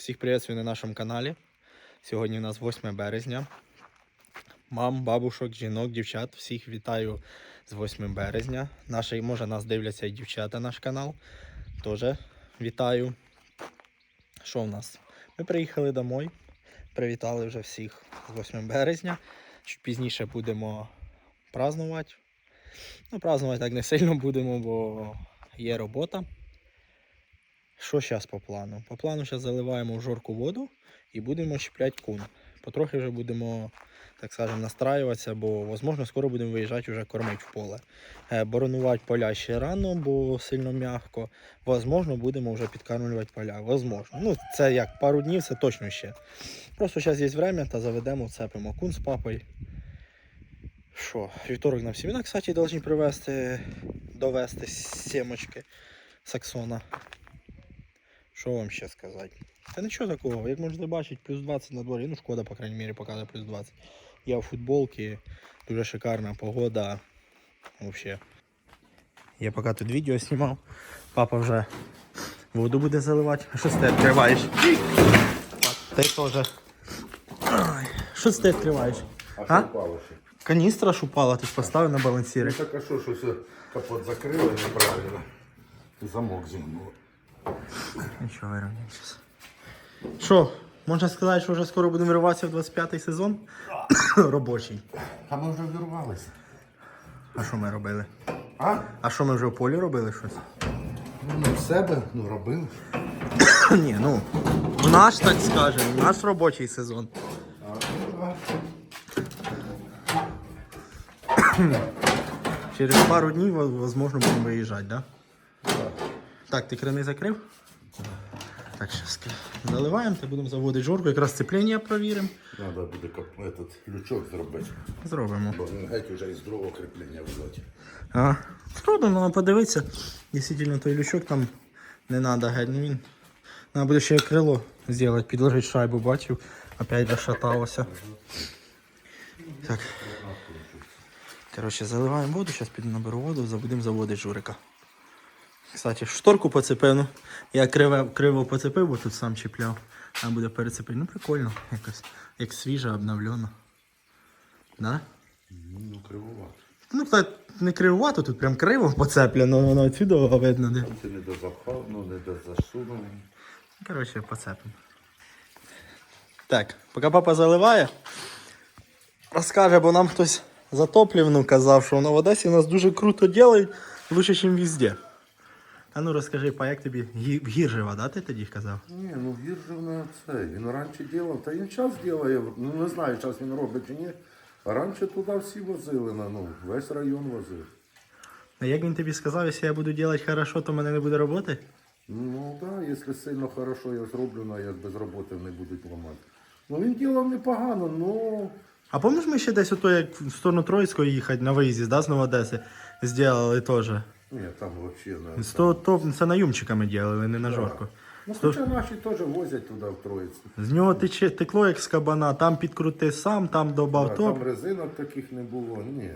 Всіх приветствую на нашому каналі. Сьогодні у нас 8 березня. Мам, бабушок, жінок, дівчат. Всіх вітаю з 8 березня. Наші, може, нас дивляться і дівчата наш канал. Теж вітаю. Що в нас? Ми приїхали домой. Привітали вже всіх з 8 березня. Чуть пізніше будемо празднувати. Ну, празднувати так не сильно будемо, бо є робота. Що зараз по плану? По плану зараз заливаємо в жорку воду і будемо чіпляти кун. Потрохи вже будемо, так скажемо, настраюватися, бо, можливо, скоро будемо виїжджати вже кормити в поле. Е, Боронувати поля ще рано, бо сильно м'яко. Возможно, будемо вже підкармлювати поля. Возможно. Ну, це як пару днів, це точно ще. Просто зараз є время та заведемо, цепимо кун з папою. Що, вівторок нам сімена, кстати, повинні привезти, довести сімочки саксона. Що вам ще сказати? Та нічого такого, як можете бачити, плюс 20 на дворі. Ну, шкода, по крайній мірі, показує плюс 20. Я в футболці, дуже шикарна погода. Вообще. Я поки тут відео знімав, папа вже воду буде заливати. А що ти відкриваєш? Ти теж. Що ти відкриваєш? А А? що впало ще? Каністра ж упала, ти ж поставив на Ну балансіри. так а що, щось капот закрили неправильно. Замок зігнуло. Нічого, вирівняємося. Що, можна сказати, що вже скоро будемо вириватися в 25-й сезон? Робочий. А ми вже вірвалися. А що ми робили? А? А що ми вже в полі робили щось? Ну, в себе, ну робили. Ні, ну. В наш, так скажемо, в наш робочий сезон. Ну, Через пару днів, во- возможно, будемо виїжджати, да? Так, ти крани закрив? Так, зараз заливаємо, та будемо заводити жорку, якраз сцеплення провіримо. Треба буде этот, лючок зробити. Зробимо. Бо він геть вже із другого кріплення взяти. А, зробимо, але подивитися. Дійсно, той лючок там не треба геть. Ну він. Треба буде ще крило зробити, підложити шайбу, бачив. Опять розшаталося. Так. Коротше, заливаємо воду, зараз піду наберу воду, будемо заводити журика. Кстати, шторку поцепив, ну. Я криво, криво поцепив, бо тут сам чіпляв. Треба буде перецепити. Ну прикольно, якось. Як свіже, обновлено. Да? Ну, кривувати. Ну, так не кривувато, тут прям криво поцеплено, воно отсюди видно. Де. Там ти не дозапхав, ну не дозасунув. Коротше, поцепимо. Так, поки папа заливає, розкаже, бо нам хтось затоплівну казав, що воно в Одесі у нас дуже круто ділають, лучше, ніж везде. А ну розкажи, па, як тобі Гі- гірже вода, ти тоді казав? Ні, ну віржив це. Він раніше робив, та він час робить, ну не знаю, час він робить чи ні. А раніше туди всі возили, на, ну, весь район возив. А як він тобі сказав, якщо я буду робити хорошо, то в мене не буде роботи? Ну так, да, якщо сильно хорошо я зроблю, ну, як без роботи не будуть ламати. Ну він ділав непогано, ну А пам'ятаєш, ми ще десь ото, як в сторону Троїцької їхати на виїзді, да, з Новодеси, зробили теж. Ні, там взагалі не. Сто, то, це наюмчиками робили, не на жорку. Ну хоча наші теж возять туди в Троїцю. З нього тече, текло як з кабана, там підкрути сам, там добав Да, топ. там резинок таких не було, ні.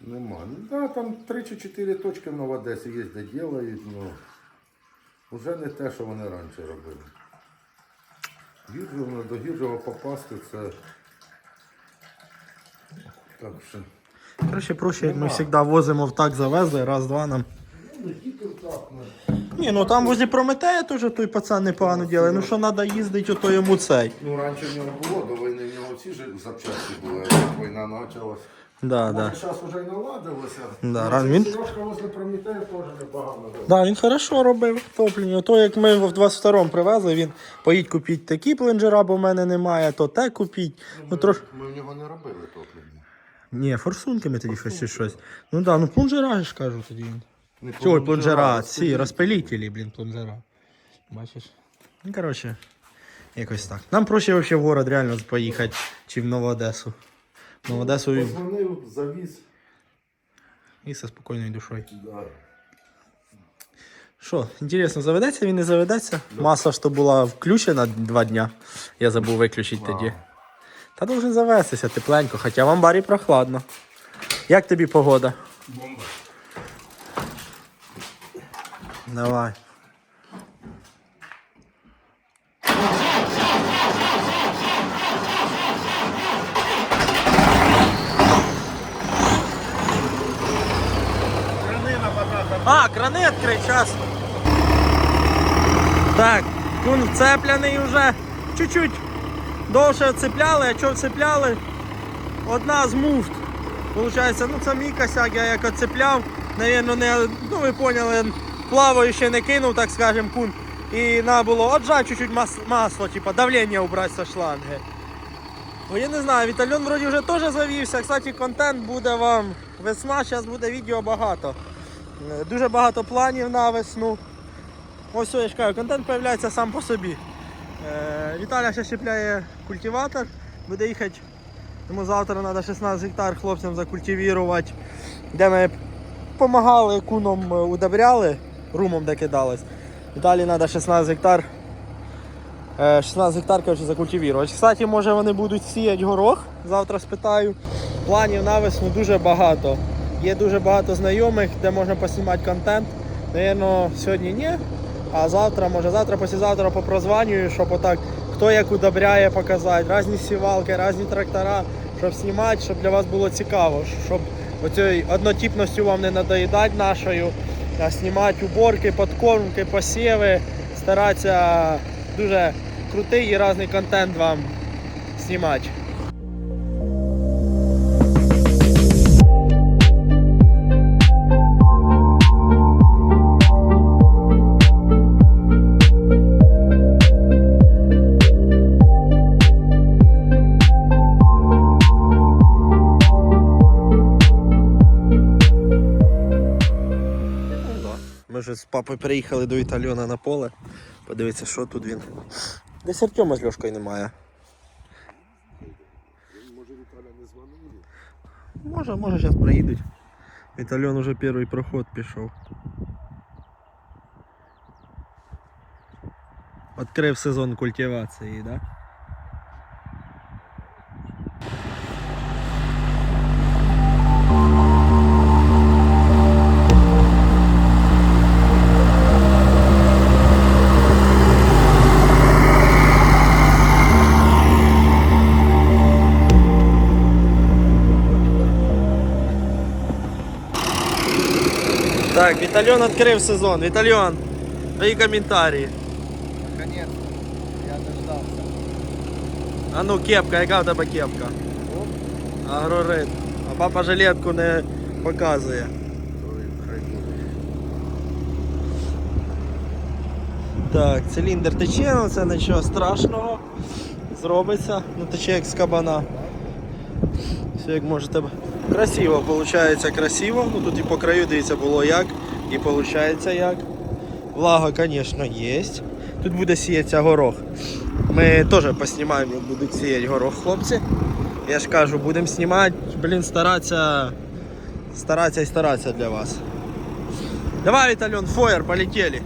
Нема. Ну да, там 3 чи 4 точки в Одесі є, де ділають, ну вже не те, що вони раніше робили. Гіржово, до Гіржова попасти це. Так що. Коротше, проще, як ми завжди возимо в так завезли, раз-два нам. Ну, ну. Ні, ну там возле Прометея теж той пацан непогано ділає. Ну що треба їздити, ото йому цей. Ну, раніше в нього було, до війни в нього всі ж запчасті були, як війна почалась. Да, да. Зараз вже й наладилося. Да, Ну, раз він- Сережка возле Прометея теж непогано робив. Да, він хорошо робив топлення. То як ми в 22-му привезли, він поїдь купіть такі пленджера, бо в мене немає, то те купіть. Ну трош. Ми в нього не робили топлення. Ні, форсунки ми тоді щось чи щось. Ну да, ну плунжера ж кажу тоді. Не Ой, плунжера, ці розпилителі, блін, плунжера. Бачиш? Ну, коротше, якось так. Нам проще вообще в город реально поїхати, чи в Нову Одесу. В Нову Одесу і, Позвонив, завіз. і зі спокійною душою. Да. Що, інтересно, заведеться він не заведеться? Маса ж то була включена два дня. Я забув виключити тоді. Та ну должен завестися тепленько, хоча в амбарі прохладно. Як тобі погода? Бомба. Давай. А, крани відкрить, час. Так, кун вцеплений вже. Чуть-чуть довше вцепляли, а що вцепляли? Одна з муфт. Получається, ну це мій косяк, я як оцепляв, навірно, не, ну ви поняли, плаваю ще не кинув, так скажем, кун. І треба було отжати чуть-чуть мас, масло, типа давлення убрати со шланги. Ну я не знаю, Вітальон вроді вже теж завівся. Кстати, контент буде вам весна, зараз буде відео багато. Е, Дуже багато планів на весну. Ось я ж кажу, контент з'являється сам по собі. Е, Віталя ще щепляє культиватор, буде їхати. Тому завтра треба 16 гектар хлопцям закультивувати. Де ми допомагали, куном е, удобряли, румом де кидалось. Далі треба 16 гектар. е, 16 гектар коротше, закультивувати. Кстати, може вони будуть сіяти горох, завтра спитаю. Планів на весну дуже багато. Є дуже багато знайомих, де можна поснімати контент. Навірно, сьогодні ні. А завтра, може завтра, післязавтра попрозванюю, щоб отак хто як удобряє показати, різні сівалки, різні трактора, щоб знімати, щоб для вас було цікаво, щоб оцією однотипністю вам не надоїдати нашою, а знімати уборки, подкормки, посіви, старатися дуже крутий і різний контент вам знімати. Вже з папою приїхали до Італьона на поле. Подивіться, що тут він. Десь Артема з Льошкою немає. Може Віталя не дзвонив? Може, може зараз приїдуть. Італьон уже перший проход пішов. Відкрив сезон культивації, да? Вітальон відкрив сезон. Вітальон, твої коментарі. Наконец, я дождався. А ну, кепка, яка в тебе кепка? Агрорит. А папа жилетку не показує. Так, циліндр тече, ну це нічого страшного. Зробиться, ну тече як з кабана. Все як можете. Красиво, виходить красиво. Ну тут і по краю дивіться було як, і виходить як. Влага, звісно, є. Тут буде сіятися горох. Ми теж поснімаємо, як будуть сіяти горох хлопці. Я ж кажу, будемо знімати, блін, старатися, старатися і старатися для вас. Давай, Вітальон, фоєр, полетели.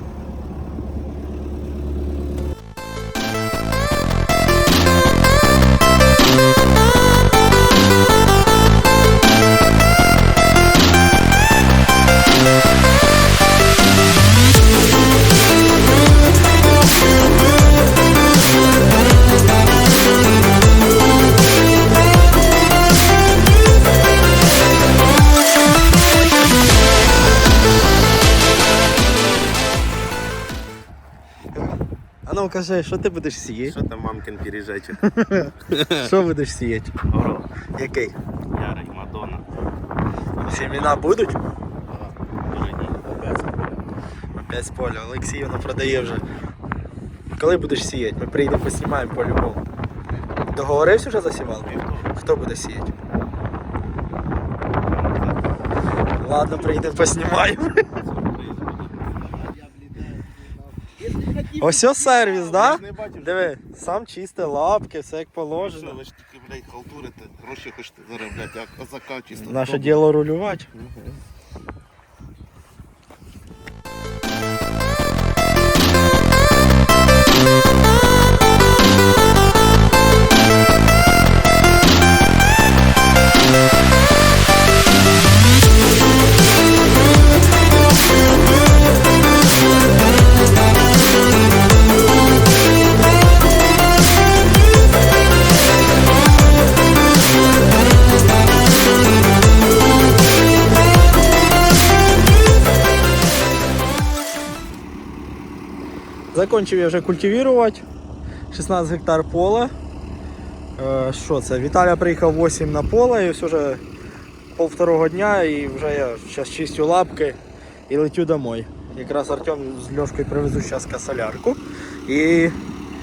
Кажи, що ти будеш сіяти? Що там мамкин пиріжечок? Що будеш сіяти? Горох. Який? Ярий, Мадонна. Семена будуть? Опять з поля. Олексіївна продає вже. Коли будеш сіяти? Ми приїдемо поснімаємо по-любому. Договорився вже за сівалку? Хто буде сіяти? Ладно, приїдемо поснімаємо. Ось сервіс, да? Диви, сам чисте лапки, все як положено. Ви ж тільки, блядь, халтурите, гроші хочете заробляти, а козака чисто. Наше діло рулювати. Закончив я вже культивувати. 16 гектар поля. Е, Що це? Віталя приїхав 8 на поле і ось уже пол дня і вже я зараз чистю лапки і летю домой. Якраз Артем з Льошкою привезу зараз косолярку. І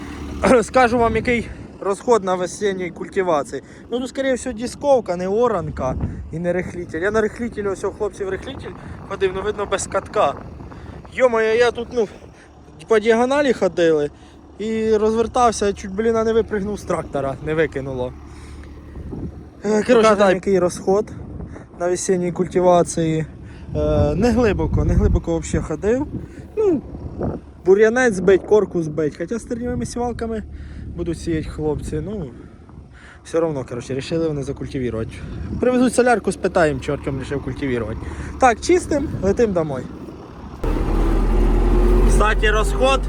скажу вам, який розход на весенній культивації. Ну, ну, скоріше всього, дисковка, не оранка і не рихлітель. Я на рихлітелі, ось у хлопців рихлітель ходив, ну видно без катка. Йо-моє, я тут ну, по діагоналі ходили і розвертався, чуть блін, не випригнув з трактора, не викинуло. Е, Коротше, так, розход на весенній культивації. Е, не глибоко, не глибоко взагалі ходив. Ну, бур'янець збить, корку збить. Хоча з тернівими сівалками будуть сіяти хлопці. Ну, все одно, коротше, вирішили вони закультивувати. Привезуть солярку, спитаємо, чи Артем вирішив культивувати. Так, чистим, летим домой. Кстати, розход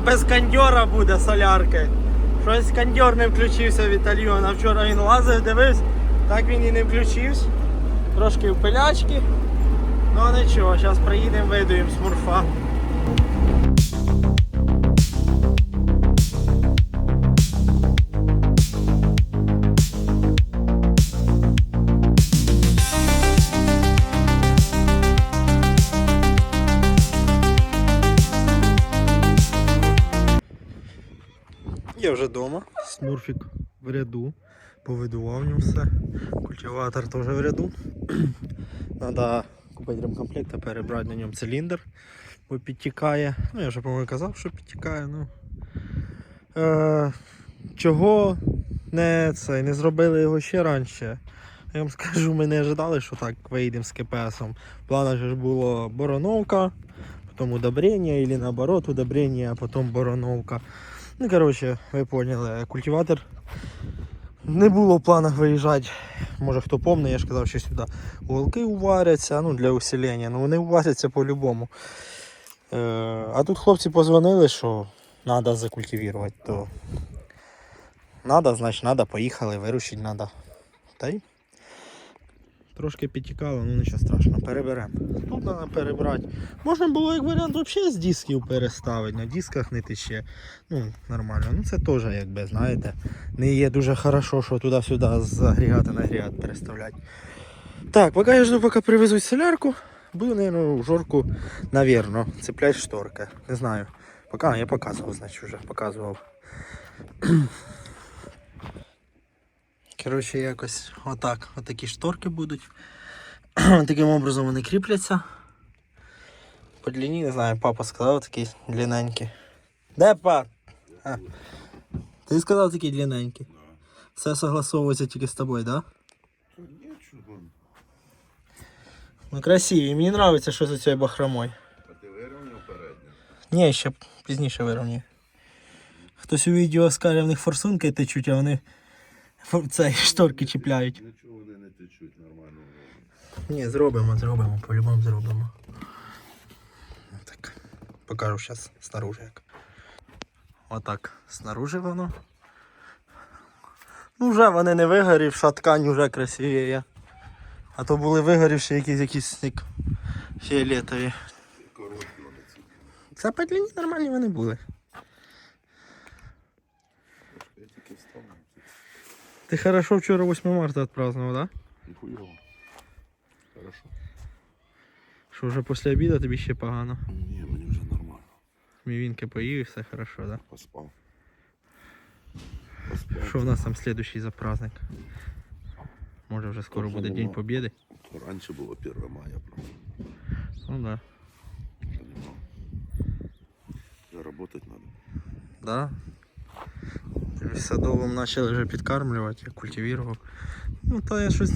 без кондьора буде солярки. Щось кондьор не включився Віталіона. Вчора він лазив, дивився, так він і не включився. Трошки в пилячки. Ну а нічого, зараз приїдемо, вийдемо з Я Смурфік в ряду. Повидував ньому все. Культиватор теж в ряду. Надо купити ремкомплект перебрати на ньому циліндр, бо підтікає. Ну, я вже по-моєму казав, що підтікає. Ну. Е, чого не, це, не зробили його ще раніше? Я вам скажу, ми не ожидали, що так вийдемо з КПСом. В планах ж було бороновка, потім удобрення, або наоборот удобрення, а потім бороновка. Ну, коротше, ви поняли, культиватор не було в планах виїжджати. Може хто помне, я ж казав, що сюди уголки уваряться ну, для усилення. Ну вони уваряться по-любому. Е, а тут хлопці позвонили, що треба закультивувати, то треба, значить треба, поїхали, вирушити треба. Та й трошки підтікало, ну нічого страшного, переберемо. Тут треба перебрати. Можна було як варіант взагалі з дисків переставити, на дисках не тече. Ну, нормально. Ну це теж, якби, знаєте, не є дуже хорошо, що туди-сюди з агрегата на агрегат переставляти. Так, поки я жду, поки привезуть солярку, буду, наверное, в жорку, навірно, цеплять шторки. Не знаю. Поки я показував, значить, вже показував. Коротше, якось отак. Отакі шторки будуть. Таким образом вони кріпляться. По длині, не знаю, папа сказав такі длинненькі. Де па? А. Ти сказав такі длинненькі. Все согласовується тільки з тобою, так? Да? Ну красиві, мені подобається, що за цією бахромою. А ти вирівняв передню? Ні, ще пізніше вирівнюю. Хтось у відео скаже, в них форсунки течуть, а вони цей шторки чіпляють. Нічого вони не течуть нормально. Ні, зробимо, зробимо, по-любому зробимо. Так, покажу зараз снаружи як. Отак, снаружи воно. Ну вже вони не вигорівша, ткань вже красивіє. А то були вигорівші якісь якісь як фіолетові. Це по длині нормальні вони були. Ти хорошо вчора 8 марта відпразднував, так? Да? Ніхуйово. Хорошо. Що вже після обіду тобі ще погано. Ні, мені вже нормально. Мівінки поїв і все хорошо, так? Да? Поспав. Поспав. Що в нас там слідуючий за праздник? Може вже скоро буде День Побєди? Раніше було 1 мая просто. Ну да. Понимал. Вже работать надо. Да. Садовим почали вже підкармлювати, я культивував. Ну та я щось.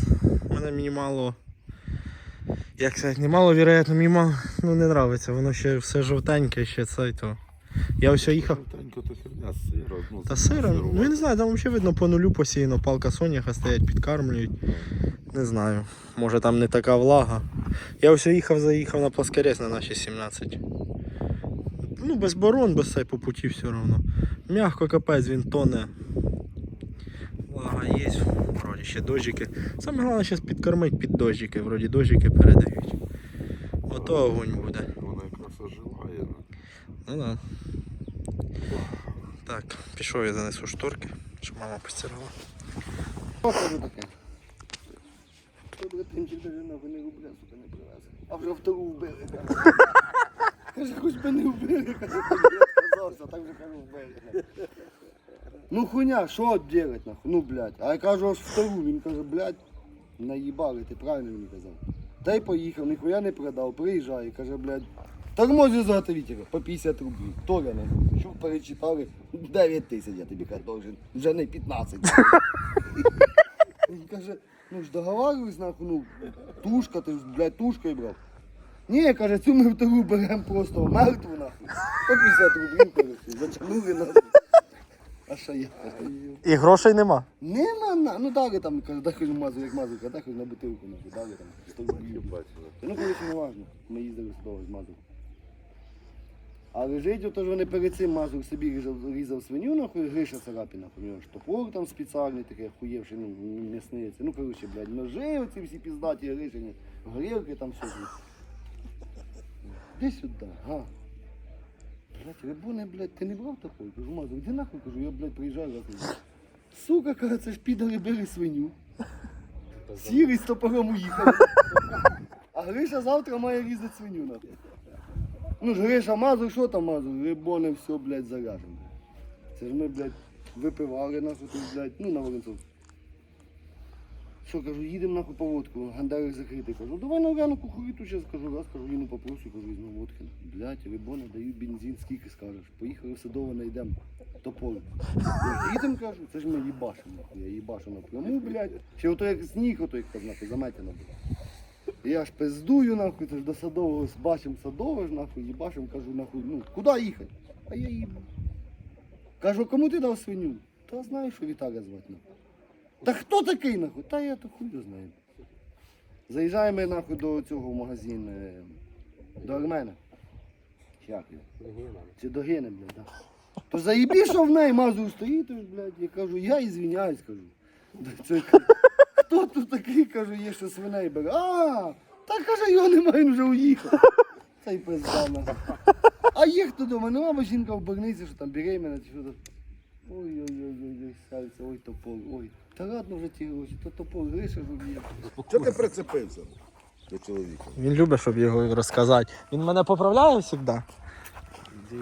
Мене мені мало. Як сказати, не мало, вероятно, мені ну не нравиться. Воно ще все жовтеньке, ще це то. Я ось їхав. Жовтенько то херня сира. Ну, Та сиром, ну я не знаю, там взагалі видно по нулю посіяно, палка соняха стоять, підкармлюють. Не знаю, може там не така влага. Я ось їхав, заїхав на плоскорець на наші 17. Ну, без борон, без цей по путі все одно. Мягко капець, він тоне. Влага є, вроді ще дощики. Саме головне зараз підкормити під дощики, вроді дощики передають. Ото огонь буде. Вона якраз оживає. Ну да. Так, пішов я занесу шторки, щоб мама постирала. Що кажу таке? Добре, тимчик даже нахуй не рубля, сука, не привезли. А вже втору вбили. каже. Каже, хоч би не вбили, каже, отказався, так вже кажу, вбили. Ну хуйня, що делать нахуй? Ну блядь. А я кажу, аж втору, він каже, блядь, наїбали, ти правильно мені казав. Та й поїхав, ніхуя не продав, приїжджає, каже, блядь, тормозі заготовителя по 50 рублів. Толя нахуй. Що перечитали? 9 тисяч я тобі кажу. Вже не 15. Він каже, ну ж договарюсь, нахуй, ну, тушка, ти ж, блядь, тушкою брав. Ні, каже, цю ми втору беремо просто мертву, нахуй. По 50 рублів, каже, зачанули нахуй. А що я? І грошей нема. Нема, на, ну дали там, каже, дай хоч мазу, як мазу, дай хоч на бутилку, нахуй, дали там 100 рублів. Ну, коротше, не важно. Ми їздили з того з мазу. А лежить, ото ж вони перед цим мазур собі різав, різав свиню, нахуй, Гриша Царапіна, у нього ж топор там спеціальний, такий хуєвший, ну, м'ясний. це. Ну, коротше, блядь, ножи оці всі піздаті гришені, горілки там все. Іди сюди, га. Блядь, рибоне, блядь, ти не брав топор? Кажу, мазур, іди нахуй, кажу, я, блядь, приїжджаю завтра. Сука, каже, це ж підали били свиню. Сірий з топором уїхав. А Гриша завтра має різати свиню нахуй. Ну ж Гриша мазур, що там мазур? Рибоне все, блядь, заряжено. Це ж ми, блядь, випивали нахуй тут, блядь, ну на Воронцов. Що, кажу, їдемо нахуй по водку, гандарик закритий. Кажу, давай на ранку кухаріту зараз кажу, раз, кажу, їну попрошу, кажу, візьму водки. Блядь, рибоне, даю бензин, скільки скажеш. Поїхали в Садово, знайдемо топор. Їдемо, кажу, це ж ми їбашимо, я їбашу напряму, блядь. Ще ото як сніг, ото як так, нахуй, заметено було. Я ж пиздую, нахуй, це ж до садового бачим садове ж, нахуй, їбашим, кажу, нахуй, ну, куди їхати? А я їбу. Кажу, кому ти дав свиню? Та знаю, що Віталя звати, нахуй. Та хто такий, нахуй? Та я то хуй знаю. Заїжджаємо нахуй до цього магазину, е, до Армена. Як його? Чи до Гени, блядь, да. То заїбі, що в неї мазур стоїть, блядь, я кажу, я ізвиняюсь, кажу. Да Це, хто тут такий, кажу, є, що свиней бере? А, та каже, його немає, він вже уїхав. Та й пизда нахуй. А є хто дома, нема, бо жінка в больниці, що там беременна, чи що там. Ой-ой-ой, сальце, ой, топор, ой. Та ладно вже ті гроші, то топор, Гриша ж уб'є. Чого ти прицепився до чоловіка? Він любить, щоб його розказати. Він мене поправляє завжди.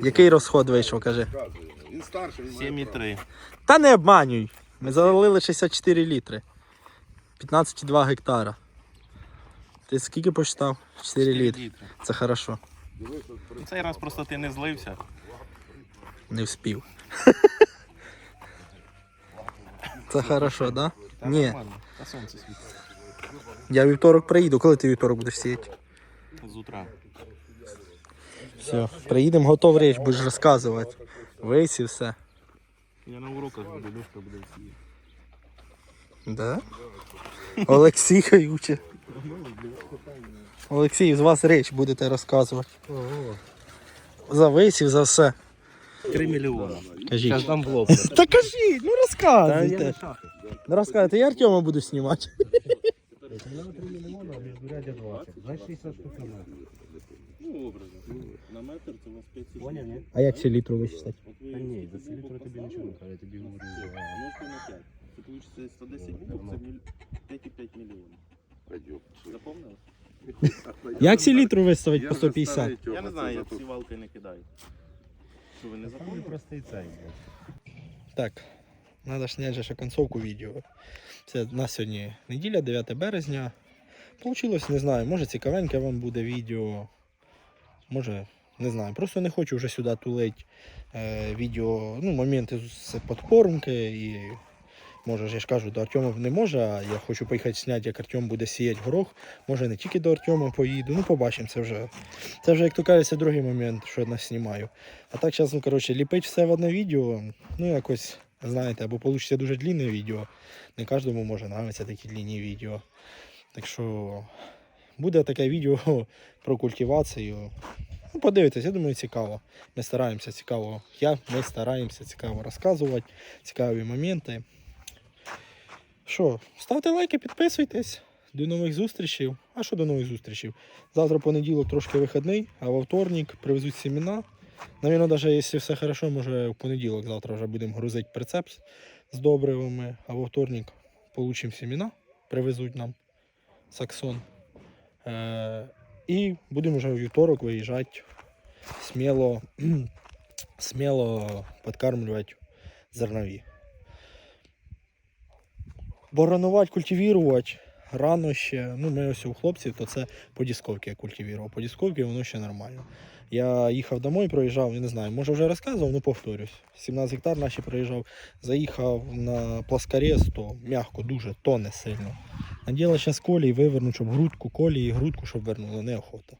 Який розход вийшов, каже. Він старший, він 7,3. Та не обманюй. Ми залили 64 літри. 15,2 гектара. Ти скільки посчитав? 4 літри. Це хорошо. Цей раз просто ти не злився. Не вспів. Це хорошо, да? Ні. Та сонце світить. Я вівторок приїду. Коли ти вівторок будеш сіяти? З утра. Все, приїдемо, готов річ, будеш розказувати. Вись і все. Я на уроках буду, Льошка буде сіяти. Да? Олексій Хаюче. Олексій, з вас річ будете розказувати. За висів, за все. 3 мільйони. Кажіть. там блок. Та кажіть, ну розказуйте. Ну розказуйте, я Артема буду знімати. Ну, образно. На метр це у вас 5 Поняв, ні? А як ці літру вичитати? Та ні, за селітру тобі нічого не кажу, я тобі говорю. Множте на 5. Це вийде 110 букв, це 5,5 мільйонів. Запомнили? Як ці літру виставити по 150? Я не знаю, я всі валки не кидаю. Що ви не Там запомнили? простий цей. Так, треба зняти ще концовку відео. Це у нас сьогодні неділя, 9 березня. Получилось, не знаю, може цікавеньке вам буде відео. Може, не знаю. Просто не хочу вже сюди тулить е, відео, ну, моменти з подкормки і. Може, я ж кажу, до Артема не може, а я хочу поїхати зняти, як Артем буде сіяти горох. Може не тільки до Артема поїду. Ну, побачимо, це вже. Це вже, як то кажеться, другий момент, що я нас знімаю. А так зараз, ну, коротше, ліпить все в одне відео, ну якось, знаєте, або вийде дуже длинне відео. Не кожному може нравитися такі длинні відео. Так що буде таке відео про культивацію. Ну, подивитесь, я думаю, цікаво. Ми стараємося цікаво. Я, ми стараємося цікаво розказувати, цікаві моменти. Що, ставте лайки, підписуйтесь. До нових зустрічей. А що до нових зустрічей? Завтра понеділок трошки вихідний, а во вторник привезуть семена. Навірно, навіть якщо все хорошо, може в понеділок завтра вже будемо грузити прицеп з- добривами, а во вторник получимо семена, привезуть нам саксон. Е, і будемо вже у вівторок виїжджати сміло, сміло підкармлювати зернові. Боронувати, культивувати рано ще. Ну, ми ось у хлопців, то це по дісковці я культивував. По дісковці воно ще нормально. Я їхав домой, проїжджав, я не знаю, може вже розказував, ну повторюсь. 17 гектар наші проїжджав, заїхав на пласкарез, то м'яко, дуже тоне сильно. Наділа зараз колії вивернуть, щоб грудку, колії, грудку, щоб вернули, неохота.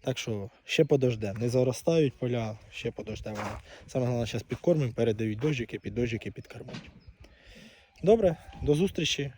Так що ще подождемо. Не заростають поля, ще подождемо. Саме головне, зараз підкормимо, передають дощики, під дощики підкормити. Добре, до зустрічі.